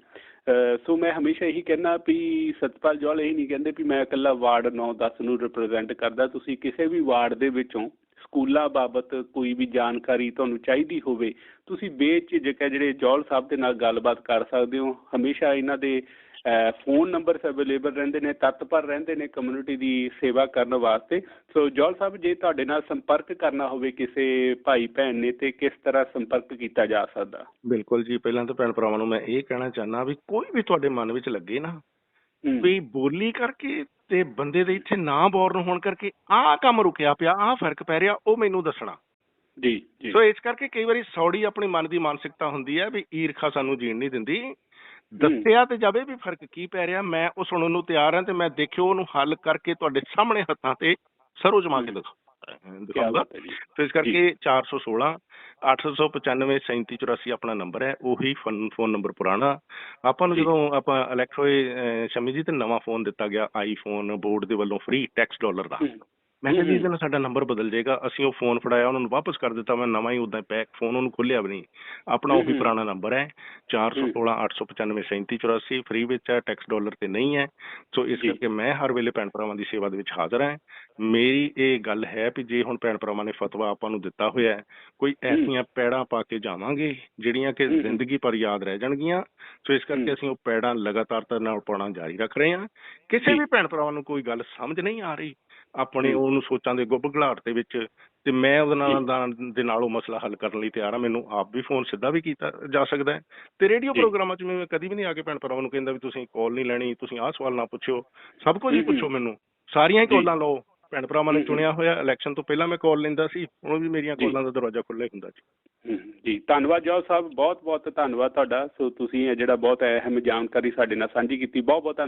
ਸੋ ਮੈਂ ਹਮੇਸ਼ਾ ਇਹੀ ਕਹਿਣਾ ਵੀ ਸਤਪਾਲ ਜੋਲ ਇਹ ਨਹੀਂ ਕਹਿੰਦੇ ਵੀ ਮੈਂ ਇਕੱਲਾ ਵਾਰਡ 9-10 ਨੂੰ ਰਿਪਰੈਜ਼ੈਂਟ ਕਰਦਾ। ਤੁਸੀਂ ਕਿਸੇ ਵੀ ਵਾਰਡ ਦੇ ਵਿੱਚੋਂ ਸਕੂਲਾਂ ਬਾਬਤ ਕੋਈ ਵੀ ਜਾਣਕਾਰੀ ਤੁਹਾਨੂੰ ਚਾਹੀਦੀ ਹੋਵੇ, ਤੁਸੀਂ ਬੇਝਿਜਕ ਹੈ ਜਿਹੜੇ ਜੌਲ ਸਾਹਿਬ ਦੇ ਨਾਲ ਗੱਲਬਾਤ ਕਰ ਸਕਦੇ ਹੋ। ਹਮੇਸ਼ਾ ਇਹਨਾਂ ਦੇ ਫੋਨ ਨੰਬਰਸ ਅਵੇਲੇਬਲ ਰਹਿੰਦੇ ਨੇ ਤਤਪਰ ਰਹਿੰਦੇ ਨੇ ਕਮਿਊਨਿਟੀ ਦੀ ਸੇਵਾ ਕਰਨ ਵਾਸਤੇ। ਸੋ ਜੌਲ ਸਾਹਿਬ ਜੇ ਤੁਹਾਡੇ ਨਾਲ ਸੰਪਰਕ ਕਰਨਾ ਹੋਵੇ ਕਿਸੇ ਭਾਈ ਭੈਣ ਨੇ ਤੇ ਕਿਸ ਤਰ੍ਹਾਂ ਸੰਪਰਕ ਕੀਤਾ ਜਾ ਸਕਦਾ? ਬਿਲਕੁਲ ਜੀ ਪਹਿਲਾਂ ਤਾਂ ਭੈਣ ਭਰਾਵਾਂ ਨੂੰ ਮੈਂ ਇਹ ਕਹਿਣਾ ਚਾਹਨਾ ਵੀ ਕੋਈ ਵੀ ਤੁਹਾਡੇ ਮਨ ਵਿੱਚ ਲੱਗੇ ਨਾ ਵੀ ਬੋਲੀ ਕਰਕੇ ਤੇ ਬੰਦੇ ਦੇ ਇੱਥੇ ਨਾ ਬੋਰਨ ਹੋਣ ਕਰਕੇ ਆਹ ਕੰਮ ਰੁਕਿਆ ਪਿਆ ਆਹ ਫ਼ਰਕ ਪੈ ਰਿਹਾ ਉਹ ਮੈਨੂੰ ਦੱਸਣਾ। ਜੀ ਜੀ। ਸੋ ਇਸ ਕਰਕੇ ਕਈ ਵਾਰੀ ਸੌੜੀ ਆਪਣੇ ਮਨ ਦੀ ਮਾਨਸਿਕਤਾ ਹੁੰਦੀ ਹੈ ਵੀ ਈਰਖਾ ਸਾਨੂੰ ਜੀਣ ਨਹੀਂ ਦਿੰਦੀ। ਦੱਸਿਆ ਤੇ ਜਾਵੇ ਵੀ ਫ਼ਰਕ ਕੀ ਪੈ ਰਿਹਾ ਮੈਂ ਉਹ ਸੁਣਨ ਨੂੰ ਤਿਆਰ ਹਾਂ ਤੇ ਮੈਂ ਦੇਖਿਓ ਉਹਨੂੰ ਹੱਲ ਕਰਕੇ ਤੁਹਾਡੇ ਸਾਹਮਣੇ ਹੱਥਾਂ ਤੇ ਸਰੋ ਜਮਾ ਕੇ ਦਿਖਾ ਕੀ ਦਿਖਾਊਂਗਾ ਬਾਤ ਹੈ ਜੀ। ਤੇ ਇਸ ਕਰਕੇ 416 895 3784 ਆਪਣਾ ਨੰਬਰ ਹੈ ਉਹੀ ਫੋਨ ਨੰਬਰ ਪੁਰਾਣਾ। ਆਪਾਂ ਨੂੰ। ਜਦੋਂ ਆਪਾਂ ਇਲੈਕਟ ਹੋਏ ਅਹ, ਸ਼ਮੀ ਜੀ ਤੇ ਨਵਾਂ ਫੋਨ ਦਿੱਤਾ ਗਿਆ ਆਈਫੋਨ ਬੋਰਡ ਦੇ ਵੱਲੋਂ ਫ੍ਰੀ ਟੈਕਸ ਡਾਲਰ ਦਾ। ਮੈਂ ਕਿਹਾ ਜੀ। ਇਹਦੇ ਨਾਲ ਸਾਡਾ ਨੰਬਰ ਬਦਲ ਜਾਏਗਾ ਅਸੀਂ ਉਹ ਫੋਨ ਫੜਾਇਆ ਉਹਨਾਂ ਨੂੰ ਵਾਪਸ ਕਰ ਦਿੱਤਾ ਮੈਂ ਨਵਾਂ ਹੀ ਉਦਾਂ ਪੈਕ ਫੋਨ ਉਹਨੂੰ ਖੋਲਿਆ ਵੀ ਨਹੀਂ ਆਪਣਾ ਉਹੀ। ਪੁਰਾਣਾ ਨੰਬਰ ਹੈ 416 895 3784 ਫ੍ਰੀ ਵਿੱਚ ਹੈ ਟੈਕਸ ਡਾਲਰ ਤੇ ਨਹੀਂ ਹੈ ਸੋ ਇਸ। ਕਰਕੇ ਮੈਂ ਹਰ ਵੇਲੇ ਭੈਣ ਭਰਾਵਾਂ ਦੀ ਸੇਵਾ ਦੇ ਵਿੱਚ ਹਾਜ਼ਰ ਹਾਂ ਮੇਰੀ ਇਹ ਗੱਲ ਹੈ ਵੀ ਜੇ ਹੁਣ ਭੈਣ ਭਰਾਵਾਂ ਨੇ ਫਤਵਾ ਆਪਾਂ ਨੂੰ ਦਿੱਤਾ ਹੋਇਆ ਹੈ ਕੋਈ ਐਸੀਆਂ ਪੈੜਾਂ ਪਾ ਕੇ ਜਾਵਾਂਗੇ ਜਿਹੜੀਆਂ ਕਿ। ਜ਼ਿੰਦਗੀ ਭਰ ਯਾਦ ਰਹਿ ਜਾਣਗੀਆਂ ਸੋ ਇਸ ਕਰਕੇ। ਅਸੀਂ ਉਹ ਪੈੜਾਂ ਲਗਾਤਾਰ ਨਾਲ ਪਾਉਣਾ ਜਾਰੀ ਰੱਖ ਰਹੇ ਹਾਂ ਕਿਸੇ। ਵੀ ਭੈਣ ਭਰਾਵਾਂ ਨੂੰ ਕੋਈ ਗੱਲ ਸਮਝ ਨਹੀਂ ਆ ਰਹੀ ਆਪਣੇ। ਉਹਨੂੰ ਸੋਚਾਂ ਦੇ ਗੁੱਬ ਘਲਾਟ ਦੇ ਵਿੱਚ ਤੇ ਮੈਂ ਉਹਦੇ ਨਾਲ। ਦਾ- ਦੇ ਨਾਲ ਉਹ ਮਸਲਾ ਹੱਲ ਕਰਨ ਲਈ ਤਿਆਰ ਹਾਂ ਮੈਨੂੰ ਆਪ ਵੀ ਫੋਨ ਸਿੱਧਾ ਵੀ ਕੀਤਾ ਜਾ ਸਕਦਾ ਹੈ ਤੇ ਰੇਡੀਓ ਜੀ। ਪ੍ਰੋਗਰਾਮਾਂ 'ਚ ਮੈਂ ਕਦੀ ਵੀ ਨਹੀਂ ਆ ਕੇ ਭੈਣ ਭਰਾਵਾਂ ਨੂੰ ਕਹਿੰਦਾ ਵੀ ਤੁਸੀਂ ਕਾਲ ਨਹੀਂ ਲੈਣੀ ਤੁਸੀਂ ਆਹ ਸਵਾਲ ਨਾ ਪੁੱਛਿਓ ਸਭ ਕੁਝ ਹੀ ਹਮ ਹਮ। ਪੁੱਛੋ ਮੈਨੂੰ ਸਾਰੀਆਂ ਹੀ ਜੀ। ਕਾਲਾਂ ਲਓ ਭੈਣ ਭਰਾਵਾਂ ਨੇ ਹਮ ਹਮ। ਚੁਣਿਆ ਹੋਇਆ ਇਲੈਕਸ਼ਨ ਤੋਂ ਪਹਿਲਾਂ ਮੈਂ ਕਾਲ ਲੈਂਦਾ ਸੀ ਹੁਣ ਵੀ ਮੇਰੀਆਂ ਜੀ। ਕਾਲਾਂ ਦਾ ਦਰਵਾਜ਼ਾ ਖੁੱਲ੍ਹਾ ਹੀ ਹੁੰਦਾ ਜੀ ਹਮ, ਜੀ ਧੰਨਵਾਦ ਜੌਲ ਸਾਹਿਬ ਬਹੁਤ ਬਹੁਤ ਧੰਨਵਾਦ ਤੁਹਾਡਾ ਸੋ ਤੁਸੀਂ ਇਹ ਜਿਹੜਾ ਬਹੁਤ ਅਹਿਮ ਜਾਣਕਾਰੀ ਸਾਡੇ ਨਾਲ ਸਾਂਝੀ ਕੀਤੀ ਬਹੁਤ ਬਹੁਤ ਧੰਨਵਾਦ